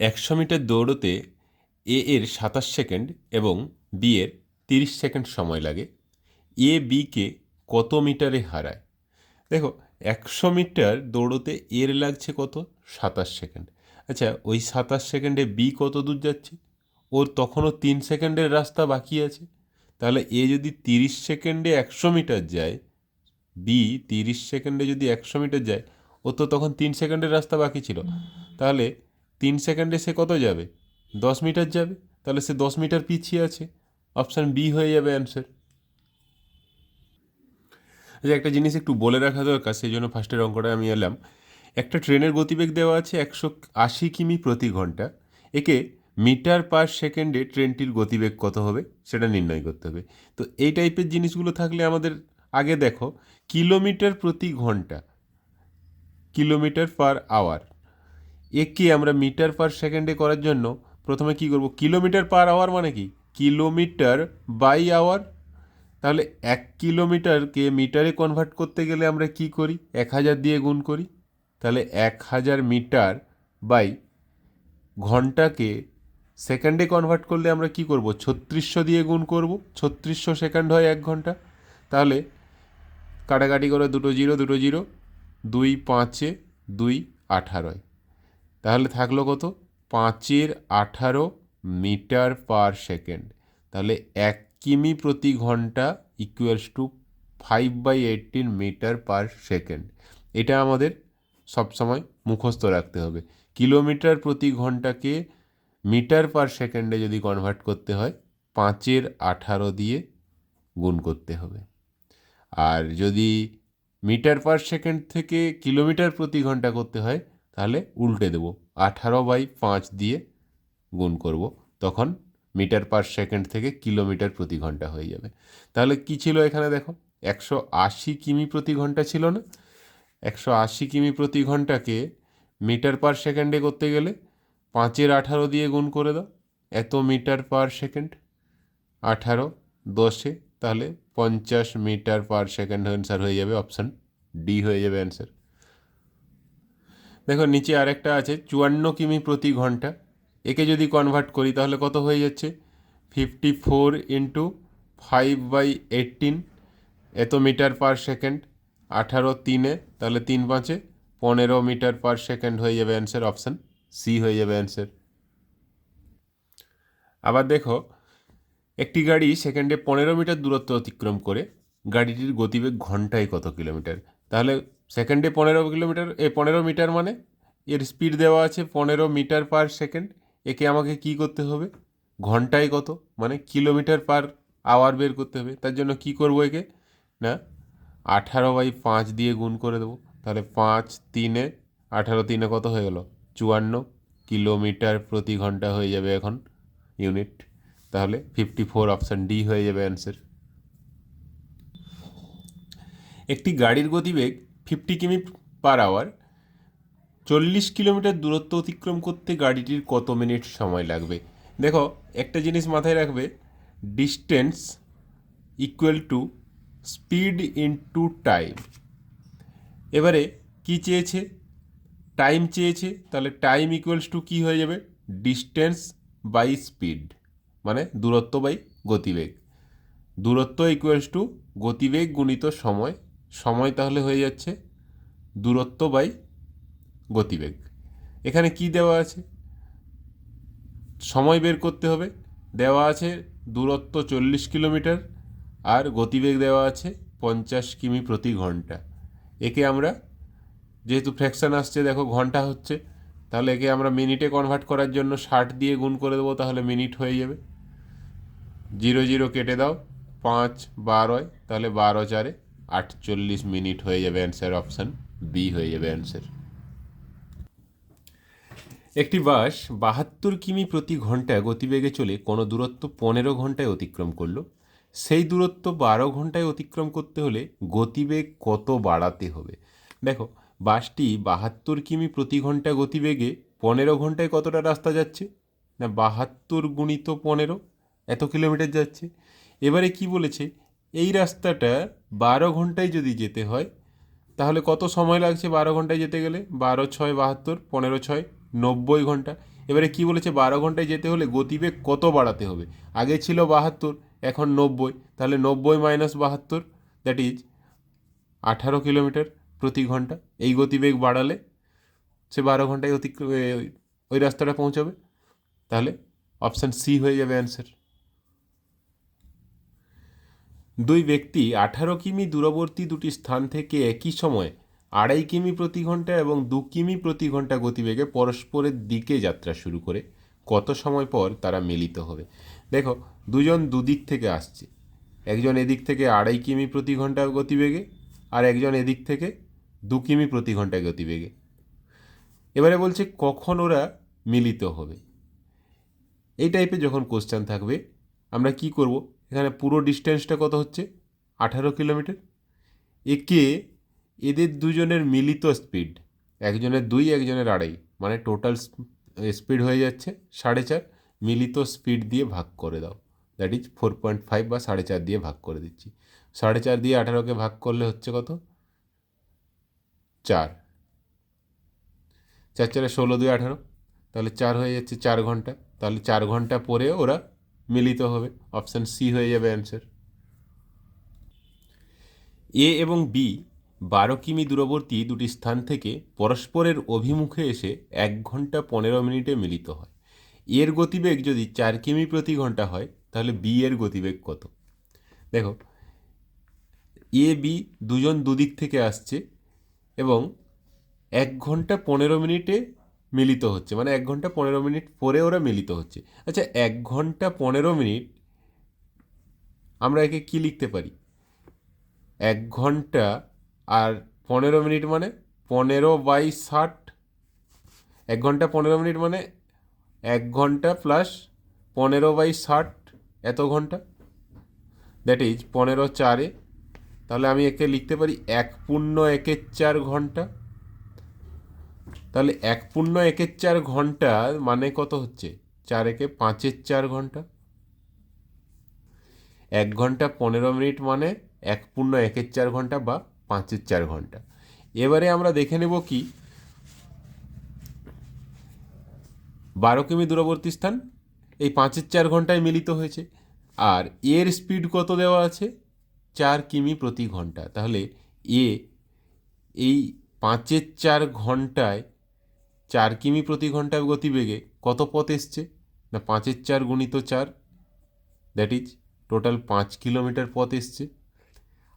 একশো মিটার দৌড়তে এ এর সাতাশ সেকেন্ড এবং বি এর তিরিশ সেকেন্ড সময় লাগে। এ বিকে কত মিটারে হারায়? দেখো, একশো মিটার দৌড়তে এর লাগছে কত? সাতাশ সেকেন্ড। আচ্ছা ওই সাতাশ সেকেন্ডে বি কত দূর যাচ্ছে? ওর তখনও তিন সেকেন্ডের রাস্তা বাকি আছে। তাহলে এ যদি তিরিশ সেকেন্ডে একশো মিটার যায়, বি তিরিশ সেকেন্ডে যদি একশো মিটার যায় ও তো তখন তিন সেকেন্ডের রাস্তা বাকি ছিল। তাহলে তিন সেকেন্ডে সে কত যাবে? দশ মিটার যাবে? তাহলে সে দশ মিটার পিছিয়ে আছে। অপশান বি হয়ে যাবে অ্যান্সার। যে একটা জিনিস একটু বলে রাখা দরকার, সেই জন্য ফার্স্টের অঙ্কটা আমি এলাম। একটা ট্রেনের গতিবেগ দেওয়া আছে একশো আশি কিমি প্রতি ঘণ্টা। একে মিটার পার সেকেন্ডে ট্রেনটির গতিবেগ কত হবে? সেটা নির্ণয় করতে হবে। তো এই টাইপের জিনিসগুলো থাকলে আমাদের আগে দেখো, কিলোমিটার প্রতি ঘণ্টা, কিলোমিটার পার আওয়ার। একে আমরা মিটার পার সেকেন্ডে করার জন্য প্রথমে কি করব? কিলোমিটার পার আওয়ার মানে কি? কিলোমিটার বাই আওয়ার তাহলে এক কিলোমিটারকে মিটারে কনভার্ট করতে গেলে আমরা কি করি? এক হাজার দিয়ে গুণ করি। তাহলে এক হাজার মিটার বাই ঘন্টাকে সেকেন্ডে কনভার্ট করলে আমরা কি করব? ছত্রিশশো দিয়ে গুণ করব। ছত্রিশশো সেকেন্ড হয় এক ঘণ্টা। তাহলে কাটাকাটি করে দুটো জিরো দুটো জিরো, দুই পাঁচে, দুই আঠারোয়। তাহলে থাকল কত? পাঁচের আঠারো মিটার পার সেকেন্ড। তাহলে এক কিমি প্রতি ঘণ্টা equals to five by eighteen metre per second এটা আমাদের সবসময় মুখস্থ রাখতে হবে। কিলোমিটার প্রতি ঘন্টাকে মিটার পার সেকেন্ডে যদি কনভার্ট করতে হয়, পাঁচের আঠারো দিয়ে গুণ করতে হবে। আর যদি মিটার পার সেকেন্ড থেকে কিলোমিটার প্রতি ঘণ্টা করতে হয় তাহলে উল্টে দেবো। আঠারো বাই পাঁচ দিয়ে গুণ করব। তখন মিটার পার সেকেন্ড থেকে কিলোমিটার প্রতি ঘণ্টা হয়ে যাবে। তাহলে কি ছিল এখানে দেখো? একশো আশি কিমি প্রতি ঘণ্টা ছিল না? একশো আশি কিমি প্রতি ঘন্টাকে মিটার পার সেকেন্ডে করতে গেলে পাঁচের আঠারো দিয়ে গুণ করে দাও। এত মিটার পার সেকেন্ড? আঠারো, দশে? তাহলে পঞ্চাশ মিটার পার সেকেন্ড অ্যান্সার হয়ে যাবে অপশান ডি হয়ে যাবে অ্যান্সার। দেখো, নিচে আরেকটা আছে, চুয়ান্ন কিমি প্রতি ঘণ্টা। একে যদি কনভার্ট করি, তাহলে কত হয়ে যাচ্ছে? Fifty four into five by eighteen এত মিটার পার সেকেন্ড আঠারো তিনে, তাহলে তিন পাঁচে পনেরো মিটার পার সেকেন্ড হয়ে যাবে অ্যান্সার অপশান সি হয়ে যাবে অ্যান্সার আবার দেখো, একটি গাড়ি সেকেন্ডে পনেরো মিটার দূরত্ব অতিক্রম করে, গাড়িটির গতিবেগ ঘন্টায় কত কিলোমিটার? তাহলে সেকেন্ডে পনেরো কিলোমিটার, এ পনেরো মিটার মানে? এর স্পিড দেওয়া আছে পনেরো মিটার পার সেকেন্ড একে আমাকে কি করতে হবে? ঘন্টায় কত? মানে কিলোমিটার পার আওয়ার বের করতে হবে। তার জন্য কি করব একে? না, আঠারো বাই পাঁচ দিয়ে গুণ করে দেবো। তাহলে পাঁচ তিনে, আঠারো তিনে কত হয়ে গেল? চুয়ান্ন কিলোমিটার প্রতি ঘণ্টা হয়ে যাবে এখন ইউনিট তাহলে ফিফটি ফোর অপশান ডি হয়ে যাবে অ্যান্সার একটি গাড়ির গতিবেগ ফিফটি কিমি পার আওয়ার, চল্লিশ কিলোমিটার দূরত্ব অতিক্রম করতে গাড়িটির কত মিনিট সময় লাগবে? দেখো, একটা জিনিস মাথায় রাখবে distance equal to speed into time এবারে কি চেয়েছে? টাইম চেয়েছে, তাহলে টাইম ইকুয়ালস টু কী হয়ে যাবে? ডিস্টেন্স বাই স্পিড মানে দূরত্ব বাই গতিবেগ। দূরত্ব ইকুয়ালস টু গতিবেগ গুণিত সময় সময় তাহলে হয়ে যাচ্ছে, দূরত্ব বাই গতিবেগ। এখানে কি দেওয়া আছে? সময় বের করতে হবে, দেওয়া আছে দূরত্ব চল্লিশ কিলোমিটার, আর গতিবেগ দেওয়া আছে পঞ্চাশ কিমি প্রতি ঘণ্টা। একে আমরা, যেহেতু ফ্র্যাকশান আসছে, দেখো ঘণ্টা হচ্ছে, তাহলে একে আমরা মিনিটে কনভার্ট করার জন্য ষাট দিয়ে গুণ করে দেবো, তাহলে মিনিট হয়ে যাবে। জিরো জিরো কেটে দাও, পাঁচ বারোয় তাহলে বারো চারে আটচল্লিশ মিনিট হয়ে যাবে অ্যান্সার অপশান বি হয়ে যাবে অ্যান্সার একটি বাস বাহাত্তর কিমি প্রতি ঘন্টায় গতিবেগে চলে কোনো দূরত্ব পনেরো ঘন্টায় অতিক্রম করল। সেই দূরত্ব বারো ঘন্টায় অতিক্রম করতে হলে গতিবেগ কত বাড়াতে হবে? দেখো, বাসটি বাহাত্তর কিমি প্রতি ঘণ্টা গতিবেগে পনেরো ঘন্টায় কতটা রাস্তা যাচ্ছে? না, বাহাত্তর গুণিত পনেরো, এত কিলোমিটার যাচ্ছে। এবারে কি বলেছে? এই রাস্তাটা বারো ঘন্টায় যদি যেতে হয়, তাহলে কত সময় লাগছে বারো ঘন্টায় যেতে গেলে? বারো, ছয়, বাহাত্তর, পনেরো, ছয়, নব্বই ঘণ্টা। এবারে কি বলেছে? বারো ঘন্টায় যেতে হলে গতিবেগ কত বাড়াতে হবে? আগে ছিল বাহাত্তর, এখন নব্বই। তাহলে নব্বই মাইনাস বাহাত্তর দ্যাট ইজ আঠারো কিলোমিটার প্রতি ঘণ্টা। এই গতিবেগ বাড়ালে সে বারো ঘন্টায় অতিক্রম ওই রাস্তাটা পৌঁছাবে। তাহলে অপশান সি হয়ে যাবে অ্যান্সার দুই ব্যক্তি আঠারো কিমি দূরবর্তী দুটি স্থান থেকে একই সময়ে আড়াই কিমি প্রতি ঘণ্টা এবং দু কিমি প্রতি ঘণ্টা গতিবেগে পরস্পরের দিকে যাত্রা শুরু করে। কত সময় পর তারা মিলিত হবে? দেখো, দুজন দুদিক থেকে আসছে। একজন এদিক থেকে আড়াই কিমি প্রতি ঘণ্টা গতিবেগে আর একজন এদিক থেকে দু কিমি প্রতি ঘণ্টা গতিবেগে। এবারে বলছে, কখন ওরা মিলিত হবে? এই টাইপের যখন কোশ্চেন থাকবে, আমরা কি করব? এখানে পুরো ডিস্টেন্সটা কত হচ্ছে? আঠারো কিলোমিটার একে এদের দুজনের মিলিত স্পিড একজনের দুই, একজনের আড়াই মানে টোটাল স্পিড হয়ে যাচ্ছে সাড়ে চার, মিলিত স্পিড দিয়ে ভাগ করে দাও। That is four point five বা সাড়ে চার দিয়ে ভাগ করে দিচ্ছি। সাড়ে চার দিয়ে আঠারোকে ভাগ করলে হচ্ছে কত? চার। চার চারে ষোলো দুই আঠারো, তাহলে চার হয়ে যাচ্ছে চার ঘণ্টা, তাহলে চার ঘণ্টা পরে ওরা মিলিত হবে। অপশান সি হয়ে যাবে অ্যান্সার। এ এবং বি বারো কিমি দূরবর্তী দুটি স্থান থেকে পরস্পরের অভিমুখে এসে এক ঘণ্টা পনেরো মিনিটে মিলিত হয়। এর গতিবেগ যদি চার কিমি প্রতি ঘণ্টা হয়, তাহলে বি এর গতিবেগ কত? দেখো, এ, বি দুজন দুদিক থেকে আসছে এবং এক ঘণ্টা পনেরো মিনিটে মিলিত হচ্ছে। মানে এক ঘণ্টা পনেরো মিনিট পরে ওরা মিলিত হচ্ছে। আচ্ছা এক ঘণ্টা পনেরো মিনিট আমরা একে কি লিখতে পারি? এক ঘণ্টা আর পনেরো মিনিট মানে পনেরো বাই ষাট। এক ঘণ্টা পনেরো মিনিট মানে এক ঘণ্টা প্লাস পনেরো বাই ষাট এত ঘণ্টা। দ্যাট ইজ পনেরো চারে। তাহলে আমি একে লিখতে পারি এক পূর্ণ একের চার ঘণ্টা। তাহলে এক পূর্ণ একের চার ঘণ্টা মানে কত হচ্ছে? চার একে পাঁচের চার ঘণ্টা। এক ঘণ্টা পনেরো মিনিট মানে এক পূর্ণ একের চার ঘণ্টা বা পাঁচের চার ঘণ্টা। এবারে আমরা দেখে নেব কি? বারো কিমি দূরবর্তী স্থান, এই পাঁচের চার ঘন্টায় মিলিত হয়েছে। আর এর স্পিড কত দেওয়া আছে? চার কিমি প্রতি ঘণ্টা। তাহলে এ এই পাঁচের চার ঘন্টায় চার কিমি প্রতি ঘণ্টা গতিবেগে কত পথ এসছে? না, পাঁচের চার গুণিত চার দ্যাট ইজ টোটাল পাঁচ কিলোমিটার পথ এসছে।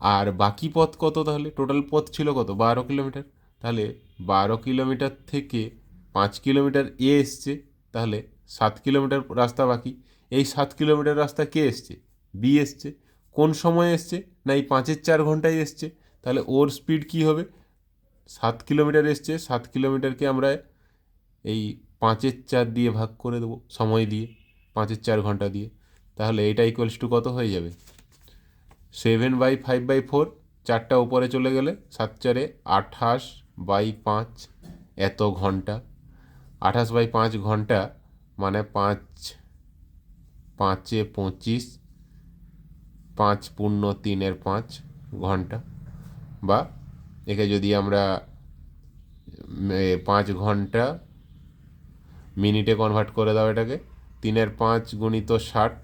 আর বাকি পথ কত তাহলে? টোটাল পথ ছিল কত? বারো কিলোমিটার। তাহলে বারো কিলোমিটার থেকে পাঁচ কিলোমিটার এ এসছে, তাহলে সাত কিলোমিটার রাস্তা বাকি। এই সাত কিলোমিটার রাস্তা কে এসছে? বি এসছে। কোন সময় এসছে? না, এই পাঁচের চার ঘন্টায় এসছে। তাহলে ওর স্পিড কি হবে? সাত কিলোমিটার এসছে। সাত কিলোমিটারকে আমরা এই পাঁচের চার দিয়ে ভাগ করে দেবো, সময় দিয়ে, পাঁচের চার ঘণ্টা দিয়ে। তাহলে এটা ইকুয়ালস টু কত হয়ে যাবে? Seven by five by four চারটা উপরে চলে গেলে সাত চারে আঠাশ বাই পাঁচ, এত ঘণ্টা। আঠাশ বাই পাঁচ ঘণ্টা মানে পাঁচ, পাঁচে পঁচিশ, পাঁচ পূর্ণ তিনের পাঁচ ঘণ্টা। বা একে যদি আমরা পাঁচ ঘণ্টা মিনিটে কনভার্ট করে দাও এটাকে। তিনের পাঁচ গুণিত ষাট,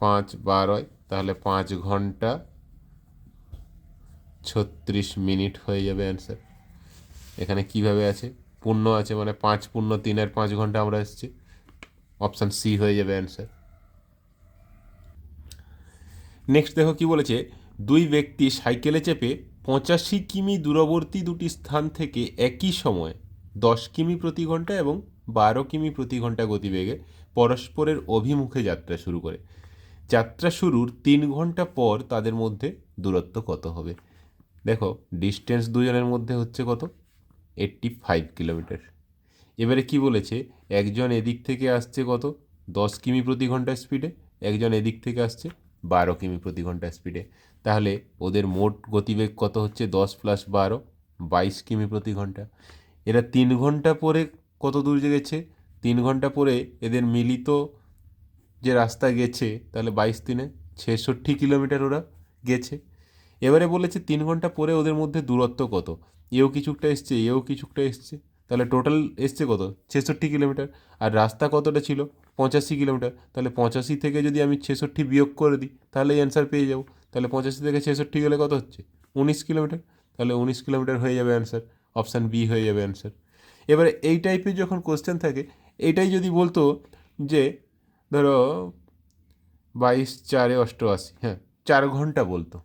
পাঁচ বারোয়, তাহলে পাঁচ ঘণ্টা ছত্রিশ মিনিট হয়ে যাবে অ্যান্সার এখানে কীভাবে আছে? পূর্ণ আছে মানে পাঁচ পূর্ণ তিনের পাঁচ ঘণ্টা আমরা এসছি। অপশান সি হয়ে যাবে অ্যান্সার নেক্সট দেখো কি বলেছে, দুই ব্যক্তি সাইকেলে চেপে পঁচাশি কিমি দূরবর্তী দুটি স্থান থেকে একই সময়ে দশ কিমি প্রতি ঘণ্টা এবং বারো কিমি প্রতি ঘণ্টা গতিবেগে পরস্পরের অভিমুখে যাত্রা শুরু করে। যাত্রা শুরুর তিন ঘণ্টা পর তাদের মধ্যে দূরত্ব কত হবে? দেখো ডিস্টেন্স দুজনের মধ্যে হচ্ছে কত? Eighty five kilometre. এবারে কি বলেছে? একজন এদিক থেকে আসছে কত? দশ কিমি প্রতি ঘণ্টা স্পিডে একজন এদিক থেকে আসছে বারো কিমি প্রতি ঘণ্টা স্পিডে তাহলে ওদের মোট গতিবেগ কত হচ্ছে? দশ প্লাস বারো, বাইশ কিমি প্রতি ঘণ্টা। এরা তিন ঘণ্টা পরে কত দূর গেছে? তিন ঘণ্টা পরে এদের মিলিত যে রাস্তা গেছে, তাহলে বাইশ দিনে ছেষট্টি কিলোমিটার ওরা গেছে। এবারে বলেছে তিন ঘণ্টা পরে ওদের মধ্যে দূরত্ব কত? এও কিছুটা এসছে, এও কিছুটা এসছে। তাহলে টোটাল এসছে কত? ছেষট্টি কিলোমিটার। আর রাস্তা কতটা ছিল? পঁচাশি কিলোমিটার। তাহলে পঁচাশি থেকে যদি আমি ছেষট্টি বিয়োগ করে দিই, তাহলে অ্যান্সার পেয়ে যাব। তাহলে পঁচাশি থেকে ছেষট্টি গেলে কত হচ্ছে? উনিশ কিলোমিটার। তাহলে উনিশ কিলোমিটার হয়ে যাবে অ্যান্সার অপশান বি হয়ে যাবে অ্যান্সার এবারে এই টাইপের যখন কোশ্চেন থাকে এইটাই যদি বলতো যে, ধরো বাইশ চারে অষ্টআশি হ্যাঁ চার ঘণ্টা বলতো।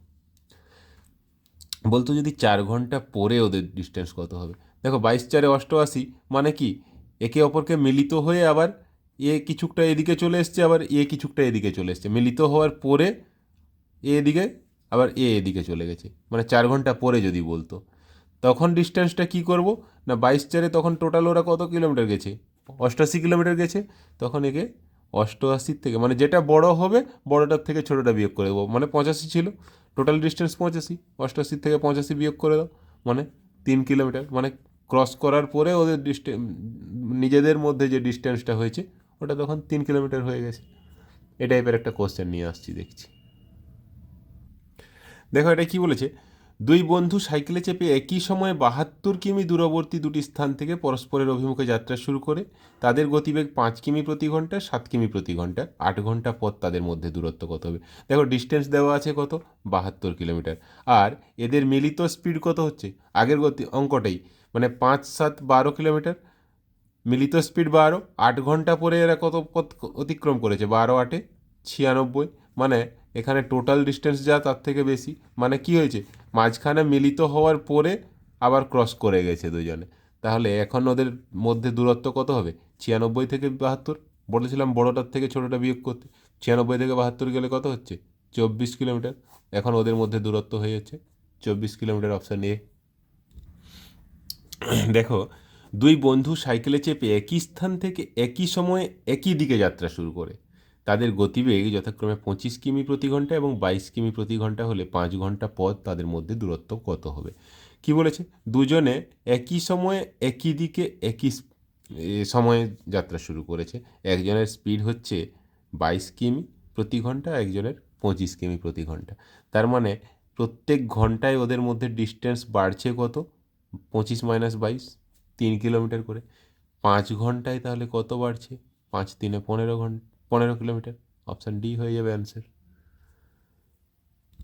বলতো যদি চার ঘণ্টা পরে ওদের ডিস্টেন্স কত হবে? দেখো বাইশ চারে অষ্টআশি মানে কি, একে অপরকে মিলিত হয়ে আবার এ কিছুটা এদিকে চলে এসছে, আবার এ কিছুটা এদিকে চলে এসছে। মিলিত হওয়ার পরে এ এদিকে, আবার এ এদিকে চলে গেছে। মানে চার ঘণ্টা পরে যদি বলতো। তখন ডিস্টেন্সটা কি করব? না বাইশ চারে তখন টোটাল ওরা কত কিলোমিটার গেছে? অষ্টআশি কিলোমিটার গেছে। তখন একে অষ্টআশির থেকে মানে যেটা বড় হবে, বড়টার থেকে ছোটোটা বিয়োগ করে দেবো। মানে পঁচাশি ছিল। টোটাল ডিস্টেন্স পঁচাশি অষ্টআশি থেকে পঁচাশি বিয়োগ করে দাও। মানে তিন কিলোমিটার মানে ক্রস করার পরে ওদের ডিস্টে নিজেদের মধ্যে যে ডিস্টেন্সটা হয়েছে, ওটা তখন তিন কিলোমিটার হয়ে গেছে। এ টাইপের একটা কোশ্চেন নিয়ে আসছি, দেখছি। দেখো এটা কি বলেছে? দুই বন্ধু সাইকেলে চেপে একই সময়ে বাহাত্তর কিমি দূরবর্তী দুটি স্থান থেকে পরস্পরের অভিমুখে যাত্রা শুরু করে। তাদের গতিবেগ পাঁচ কিমি প্রতি ঘণ্টা, সাত কিমি প্রতি ঘণ্টা, আট ঘণ্টা পথ তাদের মধ্যে দূরত্ব কত হবে? দেখো ডিস্টেন্স দেওয়া আছে কত? বাহাত্তর কিলোমিটার। আর এদের মিলিত স্পিড কত হচ্ছে? আগের গতি অঙ্কটাই মানে পাঁচ, সাত, বারো কিলোমিটার। মিলিত স্পিড বারো, আট ঘণ্টা পরে এরা কত পথ অতিক্রম করেছে? বারো, আটে ছিয়ানব্বই মানে এখানে টোটাল ডিস্টেন্স যা, তার থেকে বেশি। মানে কি হয়েছে? মাঝখানে মিলিত হওয়ার পরে আবার ক্রস করে গেছে দুজনে। তাহলে এখন ওদের মধ্যে দূরত্ব কত হবে? ছিয়ানব্বই থেকে বাহাত্তর? বলেছিলাম বড়টার থেকে ছোটোটা বিয়োগ করতে। ছিয়ানব্বই থেকে বাহাত্তর গেলে কত হচ্ছে? চব্বিশ কিলোমিটার। এখন ওদের মধ্যে দূরত্ব হয়ে যাচ্ছে। চব্বিশ কিলোমিটার অপশান এ দেখো, দুই বন্ধু সাইকেলে চেপে একই স্থান থেকে একই সময়ে একই দিকে যাত্রা শুরু করে। তাদের গতিবেগ যথাক্রমে পঁচিশ কিমি প্রতি ঘণ্টা এবং বাইশ কিমি প্রতি ঘণ্টা হলে পাঁচ ঘণ্টা পথ তাদের মধ্যে দূরত্ব কত হবে? কি বলেছে? দুজনে একই সময়ে একই দিকে একই সময়ে যাত্রা শুরু করেছে। একজনের স্পিড হচ্ছে বাইশ কিমি প্রতি ঘণ্টা, একজনের পঁচিশ কিমি প্রতি ঘণ্টা। তার মানে প্রত্যেক ঘন্টায় ওদের মধ্যে ডিস্টেন্স বাড়ছে কত? পঁচিশ মাইনাস বাইশ, তিন কিলোমিটার করে। পাঁচ ঘন্টায় তাহলে কত বাড়ছে? পাঁচ, তিনে পনেরো ঘণ্টা। পনেরো কিলোমিটার অপশান ডি হয়ে যাবে অ্যান্সার